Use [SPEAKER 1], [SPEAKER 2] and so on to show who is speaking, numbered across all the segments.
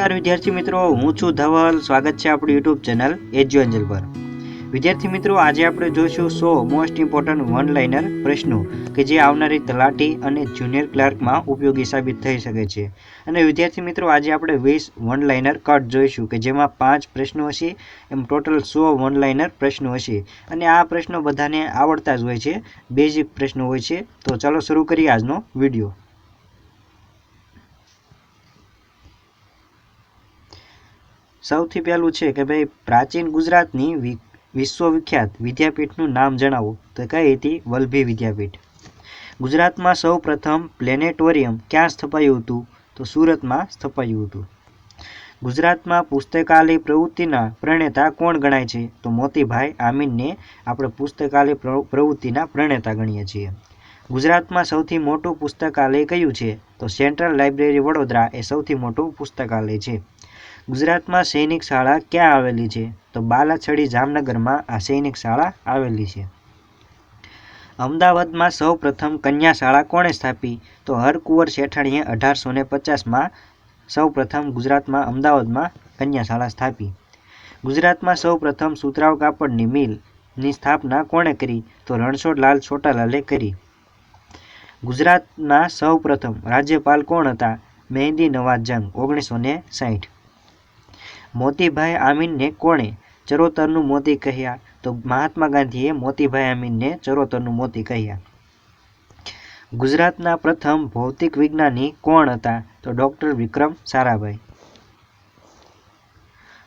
[SPEAKER 1] નમસ્કાર, વિદ્યાર્થી મિત્રો. હું છું ધવલ. સ્વાગત છે આપણું યુટ્યુબ ચેનલ એજ્યુએન્જલ પર. વિદ્યાર્થી મિત્રો, આજે આપણે જોઈશું so most important one liner પ્રશ્નો કે જે આવનારી તલાટી અને જુનિયર ક્લાર્કમાં ઉપયોગી સાબિત થઈ શકે છે. અને વિદ્યાર્થી મિત્રો, આજે આપણે વીસ વન લાઇનર કટ જોઈશું કે જેમાં પાંચ પ્રશ્નો હશે. એમ ટોટલ સો વન લાઇનર પ્રશ્નો હશે. અને આ પ્રશ્નો બધાને આવડતા જ હોય છે. બેઝિક પ્રશ્નો હોય છે. તો ચાલો શરૂ કરીએ આજનો વીડિયો. સૌથી પહેલું છે કે ભાઈ પ્રાચીન ગુજરાતની વિશ્વવિખ્યાત વિદ્યાપીઠનું નામ જણાવો. તો કઈ હતી? વલભી વિદ્યાપીઠ. ગુજરાતમાં સૌ પ્રથમ પ્લેનેટોરિયમ ક્યાં સ્થપાયું હતું? તો સુરતમાં સ્થપાયું હતું. ગુજરાતમાં પુસ્તકાલય પ્રવૃત્તિના પ્રણેતા કોણ ગણાય છે? તો મોતીભાઈ આમીનને આપણે પુસ્તકાલય પ્ર- પ્રવૃત્તિના પ્રણેતા ગણીએ છીએ. ગુજરાતમાં સૌથી મોટું પુસ્તકાલય કયું છે? તો સેન્ટ્રલ લાઇબ્રેરી વડોદરા એ સૌથી મોટું પુસ્તકાલય છે. ગુજરાતમાં સૈનિક શાળા ક્યાં આવેલી છે? તો બાલાછડી જામનગરમાં આ સૈનિક શાળા આવેલી છે. અમદાવાદમાં સૌ પ્રથમ કન્યા શાળા કોણે સ્થાપી? તો હરકુંવર શેઠાણીએ અઢારસો ને પચાસમાં સૌ પ્રથમ ગુજરાતમાં અમદાવાદમાં કન્યા શાળા સ્થાપી. ગુજરાતમાં સૌ પ્રથમ સુતરાવ કાપડની મિલની સ્થાપના કોણે કરી? તો રણછોડલાલ છોટાલાલે કરી. ગુજરાતના સૌ પ્રથમ રાજ્યપાલ કોણ હતા? મહેંદી નવાઝ જંગ, ઓગણીસો ને સાઠ મોતીભાઈ આમીનને કોણે ચરોતરનું મોતી કહ્યા? તો મહાત્મા ગાંધીએ મોતીભાઈ આમીનને ચરોતરનું મોતી કહ્યા. ગુજરાતના પ્રથમ ભૌતિક વિજ્ઞાની કોણ હતા? તો ડૉક્ટર વિક્રમ સારાભાઈ.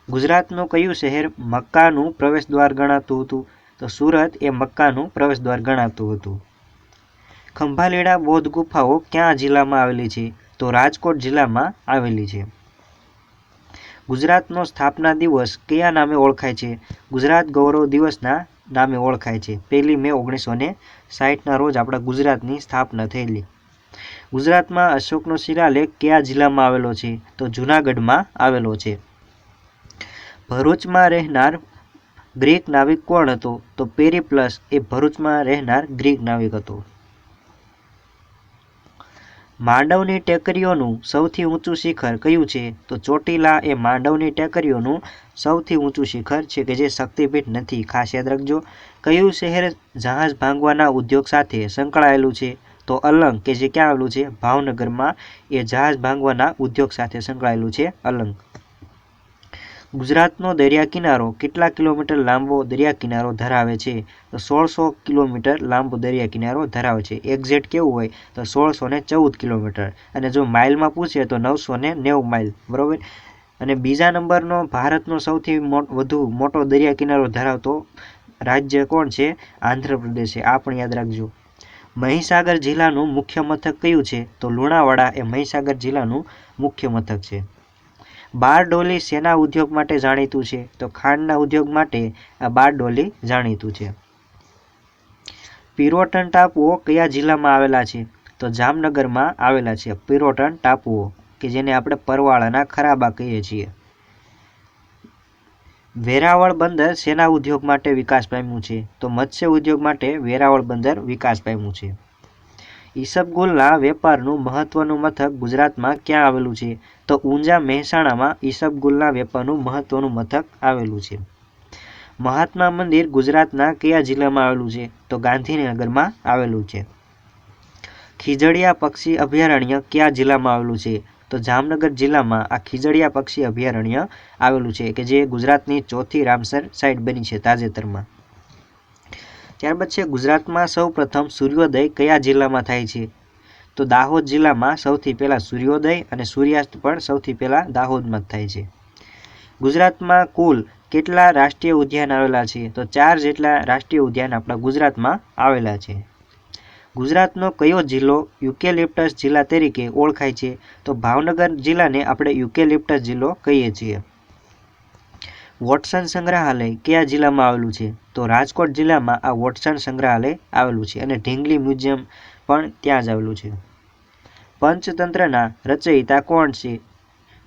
[SPEAKER 1] ગુજરાતનું કયું શહેર મક્કાનું પ્રવેશદ્વાર ગણાતું હતું? તો સુરત એ મક્કાનું પ્રવેશદ્વાર ગણાતું હતું. ખંભાલીડા બૌદ્ધ ગુફાઓ ક્યાં જિલ્લામાં આવેલી છે? તો રાજકોટ જિલ્લામાં આવેલી છે. ગુજરાતનો સ્થાપના દિવસ કયા નામે ઓળખાય છે? ગુજરાત ગૌરવ દિવસના નામે ઓળખાય છે. પહેલી મે ઓગણીસો ને સાઠના રોજ આપણા ગુજરાતની સ્થાપના થયેલી. ગુજરાતમાં અશોકનો શિલાલેખ કયા જિલ્લામાં આવેલો છે? તો જૂનાગઢમાં આવેલો છે. ભરૂચમાં રહેનાર ગ્રીક નાવિક કોણ હતો? તો પેરીપ્લસ એ ભરૂચમાં રહેનાર ગ્રીક નાવિક હતો. માંડવની ટેકરીઓનું સૌથી ઊંચું શિખર કયું છે? તો ચોટીલા એ માંડવની ટેકરીઓનું સૌથી ઊંચું શિખર છે કે જે શક્તિપીઠ નથી. ખાસ યાદ રાખજો, કયું શહેર જહાજ ભાંગવાના ઉદ્યોગ સાથે સંકળાયેલું છે? તો અલંગ, કે જે ક્યાં આવેલું છે? ભાવનગરમાં એ જહાજ ભાંગવાના ઉદ્યોગ સાથે સંકળાયેલું છે અલંગ. ગુજરાતનો દરિયા કિનારો કેટલા કિલોમીટર લાંબો દરિયા કિનારો ધરાવે છે? તો સોળસો કિલોમીટર લાંબો દરિયા કિનારો ધરાવે છે. એક્ઝેક્ટ કેવું હોય? તો સોળસો ને ચૌદ કિલોમીટર. અને જો માઇલમાં પૂછે તો નવસો ને નેવું માઇલ. બરાબર? અને બીજા નંબરનો ભારતનો સૌથી વધુ મોટો દરિયા કિનારો ધરાવતો રાજ્ય કોણ છે? આંધ્રપ્રદેશ છે. આ પણ યાદ રાખજો. મહીસાગર જિલ્લાનું મુખ્ય મથક કયું છે? તો લુણાવાડા એ મહીસાગર જિલ્લાનું મુખ્ય મથક છે. બારડોલી શેના ઉદ્યોગ માટે જાણીતું છે. તો ખાંડના ઉદ્યોગ માટે આ બારડોલી જાણીતું છે. પિરોટન ટાપુઓ કયા જિલ્લામાં આવેલા છે? તો જામનગરમાં આવેલા છે. પિરોટન ટાપુઓ, કે જેને આપણે પરવાળાના ખરાબા કહીએ છીએ. વેરાવળ બંદર શેના ઉદ્યોગ માટે વિકાસ પામ્યું છે. તો મત્સ્ય ઉદ્યોગ માટે વેરાવળ બંદર વિકાસ પામ્યું છે. ઈસબગુલના વેપારનું મહત્વનું મથક ગુજરાતમાં ક્યાં આવેલું છે? તો ઊંઝા મહેસાણામાં ઈસબગુલના વેપારનું મહત્વનું મથક આવેલું છે. મહાત્મા મંદિર ગુજરાતના કયા જિલ્લામાં આવેલું છે? તો ગાંધીનગરમાં આવેલું છે. ખીજડીયા પક્ષી અભયારણ્ય કયા જિલ્લામાં આવેલું છે? તો જામનગર જિલ્લામાં આ ખીજડીયા પક્ષી અભયારણ્ય આવેલું છે કે જે ગુજરાતની ચોથી રામસર સાઇટ બની છે તાજેતરમાં. ત્યારબાદ છે ગુજરાતમાં સૌ પ્રથમ સૂર્યોદય કયા જિલ્લામાં થાય છે? તો દાહોદ જિલ્લામાં સૌથી પહેલાં સૂર્યોદય અને સૂર્યાસ્ત પણ સૌથી પહેલાં દાહોદમાં જ થાય છે. ગુજરાતમાં કુલ કેટલા રાષ્ટ્રીય ઉદ્યાન આવેલા છે? તો ચાર જેટલા રાષ્ટ્રીય ઉદ્યાન આપણા ગુજરાતમાં આવેલા છે. ગુજરાતનો કયો જિલ્લો યુકેલિપ્ટસ જિલ્લા તરીકે ઓળખાય છે? તો ભાવનગર જિલ્લાને આપણે યુકેલિપ્ટસ જિલ્લો કહીએ છીએ. વોટસન સંગ્રહાલય કયા જિલ્લામાં આવેલું છે? તો રાજકોટ જિલ્લામાં આ વોટસન સંગ્રહાલય આવેલું છે અને ઢીંગલી મ્યુઝિયમ પણ ત્યાં જ આવેલું છે. પંચતંત્રના રચયિતા કોણ છે?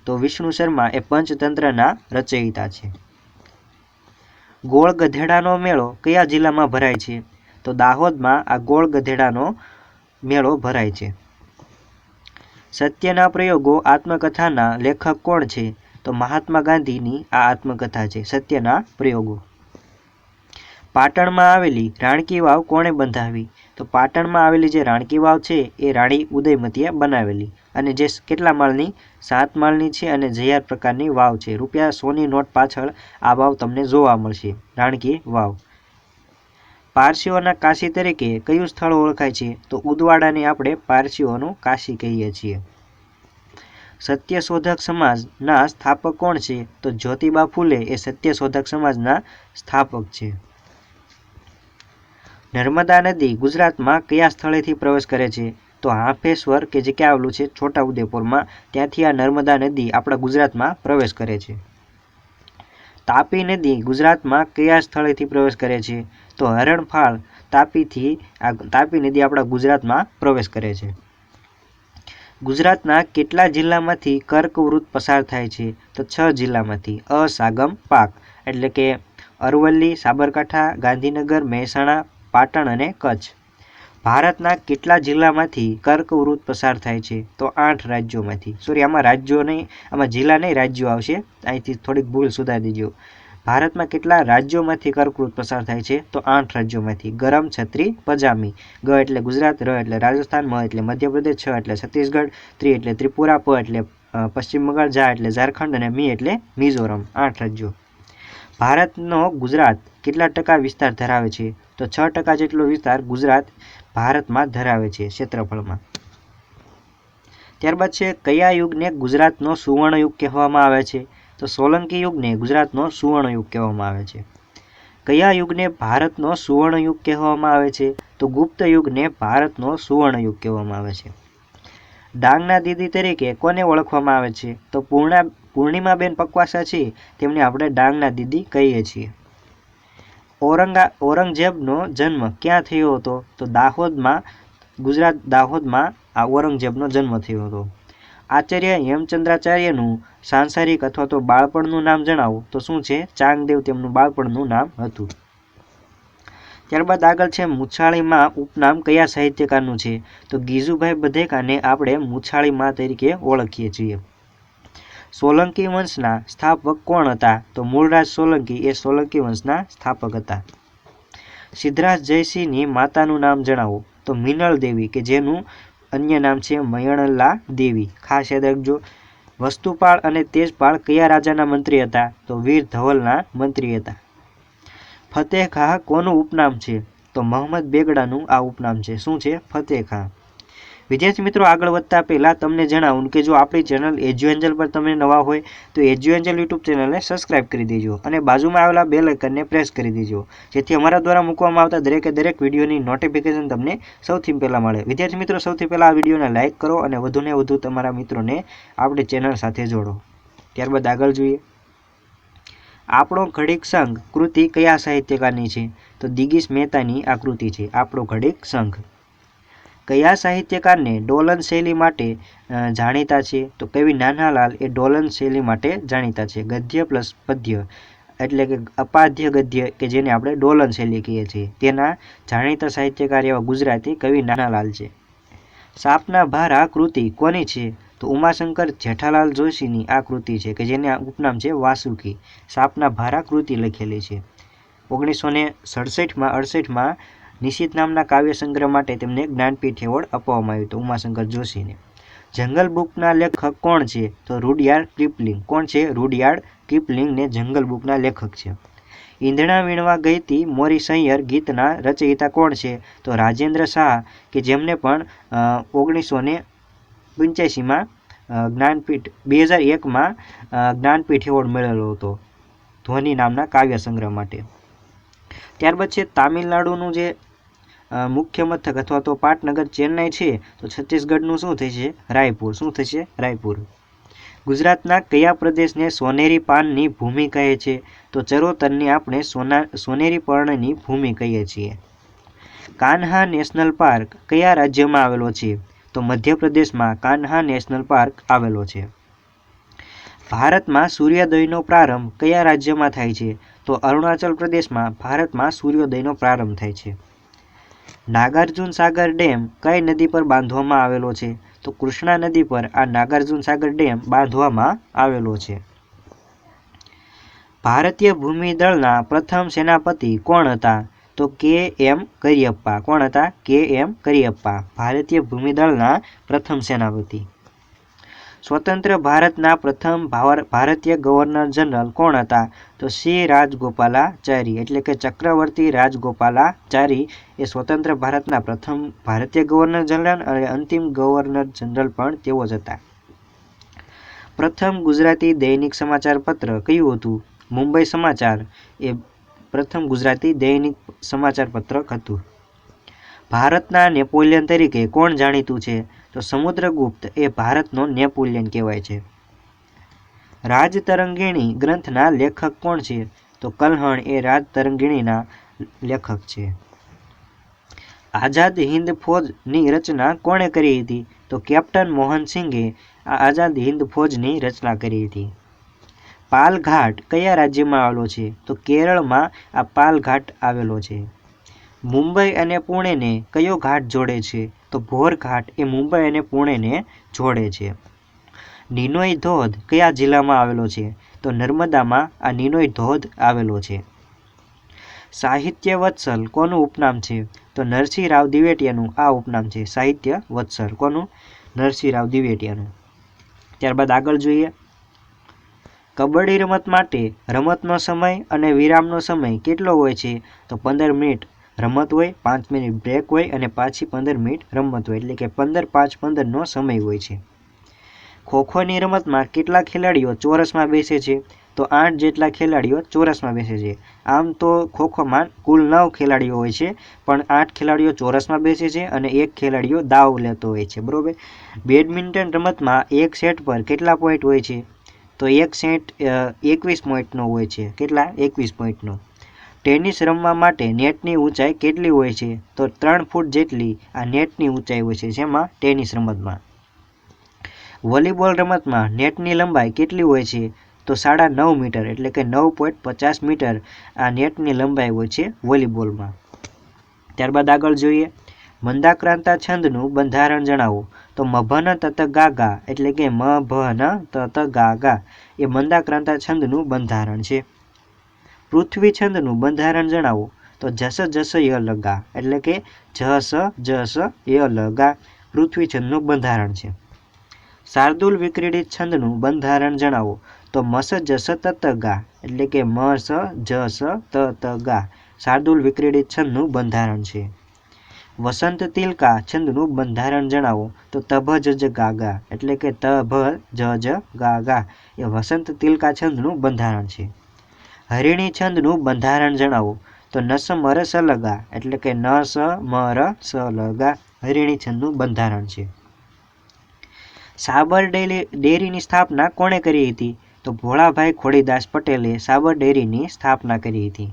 [SPEAKER 1] તો વિષ્ણુ શર્મા, એ પંચતંત્રના રચયિતા છે. ગોળ ગધેડાનો મેળો કયા જિલ્લામાં ભરાય છે? તો દાહોદમાં આ ગોળ ગધેડાનો મેળો ભરાય છે. સત્યના પ્રયોગો આત્મકથાના લેખક કોણ છે? તો મહાત્મા ગાંધીની આ આત્મકથા છે, સત્યના પ્રયોગો. પાટણમાં આવેલી રાણકી વાવ કોણે બંધાવી? તો પાટણમાં આવેલી જે રાણકી વાવ છે, એ રાણી ઉદયમતીએ બનાવેલી. અને જે કેટલા માળની? સાત માળની છે અને જયાર પ્રકારની વાવ છે. રૂપિયા સોની નોટ પાછળ આ વાવ તમને જોવા મળશે. રાણકી વાવ. પારસીઓના કાશી તરીકે કયું સ્થળ ઓળખાય છે? તો ઉદવાડાને આપણે પારસીઓનું કાશી કહીએ છીએ. સત્યશોધક સમાજના સ્થાપક કોણ છે? તો જ્યોતિબા ફૂલે એ સત્યશોધક સમાજના સ્થાપક છે. નર્મદા નદી ગુજરાતમાં કયા સ્થળેથી પ્રવેશ કરે છે? તો હાંફેશ્વર કે જે ક્યાં આવેલું છે? છોટાઉદેપુરમાં ત્યાંથી આ નર્મદા નદી આપણા ગુજરાતમાં પ્રવેશ કરે છે. તાપી નદી ગુજરાતમાં કયા સ્થળેથી પ્રવેશ કરે છે? તો હરણફાળ તાપીથી આ તાપી નદી આપણા ગુજરાતમાં પ્રવેશ કરે છે. ગુજરાતના કેટલા જિલ્લામાંથી કર્કવૃત પસાર થાય છે? તો છ જિલ્લામાંથી. અસાગમ પાક. એટલે કે અરવલ્લી, સાબરકાંઠા, ગાંધીનગર, મહેસાણા, પાટણ અને કચ્છ. ભારતના કેટલા જિલ્લામાંથી કર્કવૃત પસાર થાય છે? તો આઠ રાજ્યોમાંથી. સોરી આમાં રાજ્યો નહીં આમાં જિલ્લા નહીં રાજ્યો આવશે. અહીંથી થોડીક ભૂલ સુધારી દેજો. ભારતમાં કેટલા રાજ્યોમાંથી કર્કવૃત પસાર થાય છે? તો આઠ રાજ્યોમાંથી. ગરમ છત્રી પજામી. ગ એટલે ગુજરાત, ર એટલે રાજસ્થાન, મ એટલે મધ્યપ્રદેશ, છ એટલે છત્તીસગઢ, ત્રી એટલે ત્રિપુરા, પ એટલે પશ્ચિમ બંગાળ, જા એટલે ઝારખંડ અને મી એટલે મિઝોરમ. આઠ રાજ્યો. ભારતનો ગુજરાત કેટલા ટકા વિસ્તાર ધરાવે છે? તો છ ટકા જેટલો વિસ્તાર ગુજરાત ભારતમાં ધરાવે છે ક્ષેત્રફળમાં. ત્યારબાદ છે કયા યુગને ગુજરાતનો સુવર્ણ યુગ કહેવામાં આવે છે? તો સોલંકી યુગને ગુજરાતનો સુવર્ણ યુગ કહેવામાં આવે છે. કયા યુગને ભારતનો સુવર્ણ યુગ કહેવામાં આવે છે? તો ગુપ્ત યુગને ભારતનો સુવર્ણ યુગ કહેવામાં આવે છે. ડાંગના દીદી તરીકે કોને ઓળખવામાં આવે છે? તો પૂર્ણા, પૂર્ણિમાબેન પકવાસા છે, તેમને આપણે ડાંગના દીદી કહીએ છીએ. ઔરંગા, ઔરંગઝેબનો જન્મ ક્યાં થયો હતો? તો દાહોદમાં, ગુજરાત દાહોદમાં આ ઔરંગઝેબનો જન્મ થયો હતો. આચાર્ય હેમચંદ્રાચાર્યનું સાંસારિક અથવા તો બાળપણનું નામ જણાવો. તો શું છે? ચાંગદેવ તેમનું બાળપણનું નામ હતું. ત્યારબાદ આગળ છે મુછાળીમાં ઉપનામ કયા સાહિત્યકારનું છે? તો ગીજુભાઈ બધેકાને આપણે મુછાળીમાં તરીકે ઓળખીએ છીએ. સોલંકી વંશના સ્થાપક કોણ હતા? તો મૂળરાજ સોલંકી. એ સોલંકી વંશના સ્થાપક હતા. સિદ્ધરાજ જયસિંહની માતાનું નામ જણાવો. તો મિનળ દેવી, કે જેનું અન્ય નામ છે મયણલા દેવી. ખાસ યાદ રાખજો, વસ્તુપાળ અને તેજપાળ કયા રાજાના મંત્રી હતા? તો વીર ધવલના મંત્રી હતા. ફતેહ ખાહ કોનું ઉપનામ છે? તો મોહમ્મદ બેગડાનું આ ઉપનામ છે. શું છે? ફતેહ ખાં વિદ્યાર્થી મિત્રો, આગળ વધતા પહેલાં તમને જણાવું કે જો આપણી ચેનલ એજ્યુ એન્જલ પર તમે નવા હોય, તો એજ્યુ એન્જલ યુટ્યુબ ચેનલને સબસ્ક્રાઇબ કરી દેજો અને બાજુમાં આવેલા બે લાઇકનને પ્રેસ કરી દેજો, જેથી અમારા દ્વારા મૂકવામાં આવતા દરેકે દરેક વિડીયોની નોટિફિકેશન તમને સૌથી પહેલાં મળે. વિદ્યાર્થી મિત્રો, સૌથી પહેલાં આ વિડીયોને લાઇક કરો અને વધુને વધુ તમારા મિત્રોને આપણી ચેનલ સાથે જોડો. ત્યારબાદ આગળ જોઈએ. આપણો ઘડીક સંઘ કૃતિ કયા સાહિત્યકારની છે? તો દિગીશ મહેતાની આ કૃતિ છે, આપણો ઘડીક સંઘ. કયા સાહિત્યકારને ડોલન શૈલી માટે જાણીતા છે? તો કવિ નાનાલાલ એ ડોલન શૈલી માટે જાણીતા છે. ગદ્ય પ્લસ પદ્ય એટલે કે અપાધ્ય ગદ્ય કે જેને આપણે ડોલન શૈલી કહીએ છીએ. તેના જાણીતા સાહિત્યકાર એવા ગુજરાતી કવિ નાનાલાલ છે. સાપના ભારા કૃતિ કોની છે? તો ઉમાશંકર જેઠાલાલ જોશીની આ કૃતિ છે કે જેને ઉપનામ છે વાસુકી. સાપના ભારા કૃતિ લખેલી છે. ઓગણીસો ને સડસઠમાં અડસઠમાં નિશિત નામના કાવ્ય સંગ્રહ માટે તેમને જ્ઞાનપીઠ એવોર્ડ આપવામાં આવ્યું હતું, ઉમાશંકર જોશીને. જંગલ બુકના લેખક કોણ છે? તો રૂડિયાર્ડ કિપલિંગ. કોણ છે? રૂડિયાર્ડ કિપલિંગને જંગલ બુકના લેખક છે. ઈંધણા વીણવા ગઈ તી મોરી સૈયર ગીતના રચયિતા કોણ છે? તો રાજેન્દ્ર શાહ, કે જેમને પણ ઓગણીસો ને પંચ્યાસીમાં જ્ઞાનપીઠ, બે હજાર એકમાં જ્ઞાનપીઠ એવોર્ડ મળેલો હતો ધ્વનિ નામના કાવ્ય સંગ્રહ માટે. ત્યારબાદ છે, તામિલનાડુનું જે મુખ્ય મથક અથવા તો પાટનગર ચેન્નઈ છે, તો છત્તીસગઢનું શું થશે? રાયપુર. શું થશે? રાયપુર. ગુજરાતના કયા પ્રદેશને સોનેરી પાનની ભૂમિ કહે છે? તો ચરોતરને આપણે સોના, સોનેરી પર્ણની ભૂમિ કહીએ છીએ. કાન્હા નેશનલ પાર્ક કયા રાજ્યમાં આવેલો છે? તો મધ્યપ્રદેશમાં કાન્હા નેશનલ પાર્ક આવેલો છે. ભારતમાં સૂર્યોદયનો પ્રારંભ કયા રાજ્યમાં થાય છે? તો અરુણાચલ પ્રદેશમાં ભારતમાં સૂર્યોદયનો પ્રારંભ થાય છે. નાગાર્જુન સાગર ડેમ કઈ નદી પર બાંધવામાં આવેલો છે? તો કૃષ્ણા નદી પર આ નાગાર્જુન સાગર ડેમ બાંધવામાં આવેલો છે. ભારતીય ભૂમિદળના પ્રથમ સેનાપતિ કોણ હતા? તો કે એમ કરિયપ્પા. કોણ હતા? કે એમ કરિયપ્પા. ભારતીય ભૂમિદળના પ્રથમ સેનાપતિ. સ્વતંત્ર ભારતના પ્રથમ ભારતીય ગવર્નર જનરલ કોણ હતા? તો સી. રાજગોપાલાચારી, એટલે કે ચક્રવર્તી રાજગોપાલાચારી એ સ્વતંત્ર ભારતના પ્રથમ ભારતીય ગવર્નર જનરલ અને અંતિમ ગવર્નર જનરલ પણ તેઓ જ હતા. પ્રથમ ગુજરાતી દૈનિક સમાચાર પત્ર કયું હતું? મુંબઈ સમાચાર એ પ્રથમ ગુજરાતી દૈનિક સમાચાર પત્રક હતું. ભારતના નેપોલિયન તરીકે કોણ જાણીતું છે? તો સમુદ્રગુપ્ત એ ભારતનો નેપોલિયન કહેવાય છે. રાજતરંગીણી ગ્રંથના લેખક કોણ છે? તો કલ્હણ એ રાજતરંગીણીના લેખક છે. આઝાદ હિન્દ ફોજની રચના કોણે કરી હતી? તો કેપ્ટન મોહન સિંઘે આ આઝાદ હિન્દ ફોજની રચના કરી હતી. પાલઘાટ કયા રાજ્યમાં આવેલો છે? તો કેરળમાં આ પાલઘાટ આવેલો છે. મુંબઈ અને પુણેને કયો ઘાટ જોડે છે? તો ભોર ઘાટ એ મુંબઈ અને પુણેને જોડે છે. નિનોઈ ધોધ કયા જિલ્લામાં આવેલો છે? તો નર્મદામાં આ નિનોઈ ધોધ આવેલો છે. સાહિત્ય વત્સલ કોનું ઉપનામ છે? તો નરસિંહ રાવ દિવેટિયાનું આ ઉપનામ છે. સાહિત્ય વત્સલ કોનું? નરસિંહ રાવ દિવેટિયાનું. ત્યારબાદ આગળ જોઈએ. કબડ્ડી રમત માટે રમતનો સમય અને વિરામનો સમય કેટલો હોય છે? તો પંદર મિનિટ. રમત હોય, પાંચ મિનિટ બ્રેક હોય અને પાછી પંદર મિનિટ રમત હોય, એટલે કે પંદર પાંચ પંદરનો સમય હોય છે. ખોખોની રમતમાં કેટલા ખેલાડીઓ ચોરસમાં બેસે છે? તો આઠ જેટલા ખેલાડીઓ ચોરસમાં બેસે છે. આમ તો ખોખોમાં કુલ નવ ખેલાડીઓ હોય છે, પણ આઠ ખેલાડીઓ ચોરસમાં બેસે છે અને એક ખેલાડીઓ દાવ લેતો હોય છે. બરાબર? બેડમિન્ટન રમતમાં એક સેટ પર કેટલા પોઈન્ટ હોય છે? તો એક સેટ એકવીસ પોઈન્ટનો હોય છે. કેટલા? એકવીસ પોઈન્ટનો ટેનિસ રમવા માટે નેટની ઊંચાઈ કેટલી હોય છે? તો ત્રણ ફૂટ જેટલી આ નેટની ઊંચાઈ હોય છે, જેમાં ટેનિસ રમતમાં. વોલીબોલ રમતમાં નેટની લંબાઈ કેટલી હોય છે? તો સાડા નવ મીટર, એટલે કે નવ પોઈન્ટ પચાસ મીટર આ નેટની લંબાઈ હોય છે વોલીબોલમાં. ત્યારબાદ આગળ જોઈએ. મંદાક્રાંતા છંદનું બંધારણ જણાવો. તો મભન તત ગાગા એટલે કે મ ભન તત ગાગા એ મંદાક્રાંતા છંદનું બંધારણ છે. પૃથ્વી છંદનું બંધારણ જણાવો. તો જસ જસ ય લગા. એટલે કે જસ જસ ય લગા. પૃથ્વી છંદનું બંધારણ છે. શાર્દુલ વિક્રીડિત છંદનું બંધારણ જણાવો. તો મસ જસ તત ગા એટલે કે મસ જસ તત ગા શાર્દુલ વિક્રીડિત છંદનું બંધારણ છે. વસંત તિલકા છંદનું બંધારણ જણાવો. તો તભ જજ ગાગા. એટલે કે તભ જજ ગાગા. એ વસંત તિલકા છંદનું બંધારણ છે. હરિણી છંદનું બંધારણ જણાવો. તો નસ મર સ એટલે કે નસ મર સ હરિણી છંદનું બંધારણ છે. સાબર ડેરીની સ્થાપના કોણે કરી હતી? તો ભોળાભાઈ ખોડીદાસ પટેલે સાબર ડેરીની સ્થાપના કરી હતી.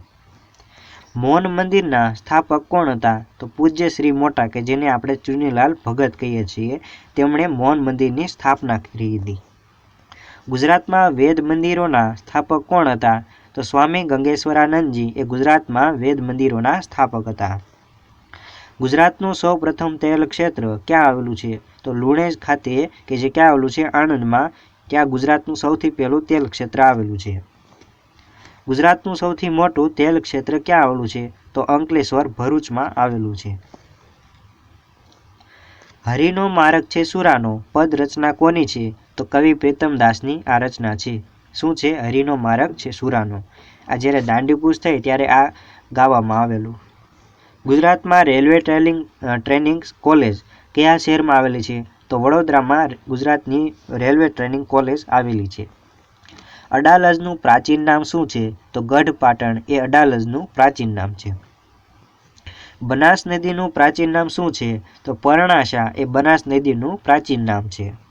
[SPEAKER 1] મૌન મંદિરના સ્થાપક કોણ હતા? તો પૂજ્ય શ્રી મોટા, કે જેને આપણે ચુનીલાલ ભગત કહીએ છીએ, તેમણે મૌન મંદિરની સ્થાપના કરી હતી. ગુજરાતમાં વેદ મંદિરોના સ્થાપક કોણ હતા? તો સ્વામી ગંગેશ્વરાનંદજી એ ગુજરાતમાં વેદ મંદિરોના સ્થાપક હતા. ગુજરાતનું સૌ પ્રથમ તેલ ક્ષેત્ર ક્યાં આવેલું છે? તો લુણેજ ખાતે, કે જે ક્યાં આવેલું છે? આણંદમાં, ત્યાં ગુજરાતનું સૌથી પહેલું તેલ ક્ષેત્ર આવેલું છે. ગુજરાતનું સૌથી મોટું તેલ ક્ષેત્ર ક્યાં આવેલું છે? તો અંકલેશ્વર ભરૂચમાં આવેલું છે. હરિનો માર્ગ છે સુરાનો પદ રચના કોની છે? તો કવિ પ્રીતમદાસની આ રચના છે. શું છે? હરિનો મારક છે સુરાનો. આ જ્યારે દાંડીકૂચ થઈ ત્યારે આ ગાવામાં આવેલું. ગુજરાતમાં રેલવે ટ્રેનિંગ ટ્રેનિંગ કોલેજ કયા શહેરમાં આવેલી છે? તો વડોદરામાં ગુજરાતની રેલવે ટ્રેનિંગ કોલેજ આવેલી છે. અડાલજનું પ્રાચીન નામ શું છે? તો ગઢ પાટણ એ અડાલજનું પ્રાચીન નામ છે. બનાસ નદીનું પ્રાચીન નામ શું છે? તો પરણાશા એ બનાસ નદીનું પ્રાચીન નામ છે.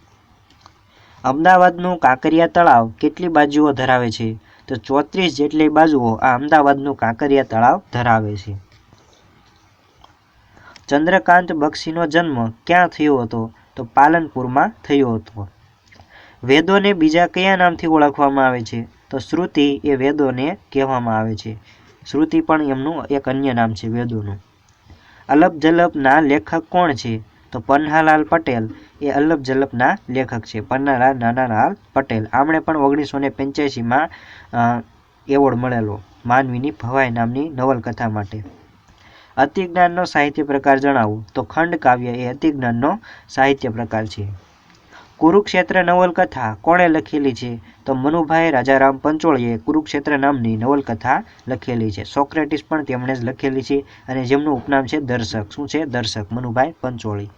[SPEAKER 1] અમદાવાદનું કાંકરિયા તળાવ કેટલી બાજુઓ ધરાવે છે? તો ચોત્રીસ જેટલી બાજુઓ આ અમદાવાદનું કાંકરિયા તળાવ ધરાવે છે. ચંદ્રકાંત બક્ષીનો જન્મ ક્યાં થયો હતો? તો પાલનપુરમાં થયો હતો. વેદોને બીજા કયા નામથી ઓળખવામાં આવે છે? તો શ્રુતિ એ વેદોને કહેવામાં આવે છે. શ્રુતિ પણ એમનું એક અન્ય નામ છે, વેદોનું. અલપ જલપના લેખક કોણ છે? તો પન્નાલાલ પટેલ એ અલ્લભ જલ્લભના લેખક છે. પન્નાલાલ નાનાલાલ પટેલ. આમણે પણ ઓગણીસો ને પંચ્યાસીમાં એવોર્ડ મળેલો માનવીની ભવાઈ નામની નવલકથા માટે. અતિજ્ઞાનનો સાહિત્ય પ્રકાર જણાવો તો ખંડ કાવ્ય એ અતિજ્ઞાનનો સાહિત્ય પ્રકાર છે. કુરુક્ષેત્ર નવલકથા કોણે લખેલી છે? તો મનુભાઈ રાજારામ પંચોળીએ કુરુક્ષેત્ર નામની નવલકથા લખેલી છે. સોક્રેટિસ પણ તેમણે જ લખેલી છે અને જેમનું ઉપનામ છે દર્શક. શું છે? દર્શક. મનુભાઈ પંચોળી.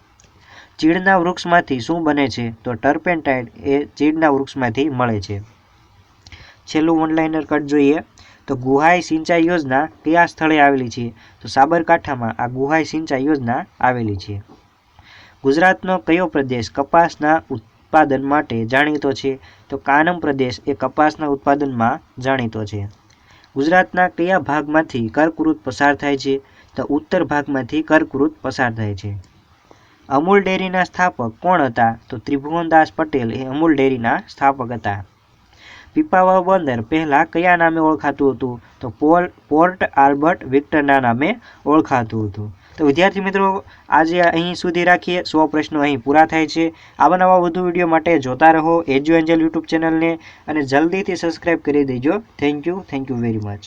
[SPEAKER 1] ચીડના વૃક્ષમાંથી શું બને છે? તો ટર્પેન્ટાઇડ એ ચીડના વૃક્ષમાંથી મળે છે. છેલ્લું ઓનલાઈનર કટ જોઈએ. તો ગુહાઈ સિંચાઈ યોજના કયા સ્થળે આવેલી છે? તો સાબરકાંઠામાં આ ગુહાઈ સિંચાઈ યોજના આવેલી છે. ગુજરાતનો કયો પ્રદેશ કપાસના ઉત્પાદન માટે જાણીતો છે? તો કાનમ પ્રદેશ એ કપાસના ઉત્પાદનમાં જાણીતો છે. ગુજરાતના કયા ભાગમાંથી કર્કવૃત પસાર થાય છે? તો ઉત્તર ભાગમાંથી કર્કવૃત પસાર થાય છે. અમૂલ ડેરીના સ્થાપક કોણ હતા? તો ત્રિભુવનદાસ પટેલ એ અમૂલ ડેરીના સ્થાપક હતા. પીપાવાવ બંદર પહેલાં કયા નામે ઓળખાતું હતું? તો પોલ, પોર્ટ આલ્બર્ટ વિક્ટરના નામે ઓળખાતું હતું. તો વિદ્યાર્થી મિત્રો, આજે અહીં સુધી રાખીએ. સો પ્રશ્નો અહીં પૂરા થાય છે. આવા નવા વધુ વીડિયો માટે જોતા રહો એજ્યુ એન્જલ યુટ્યુબ ચેનલને અને જલ્દીથી સબસ્ક્રાઈબ કરી દેજો. Thank you. Thank you very much.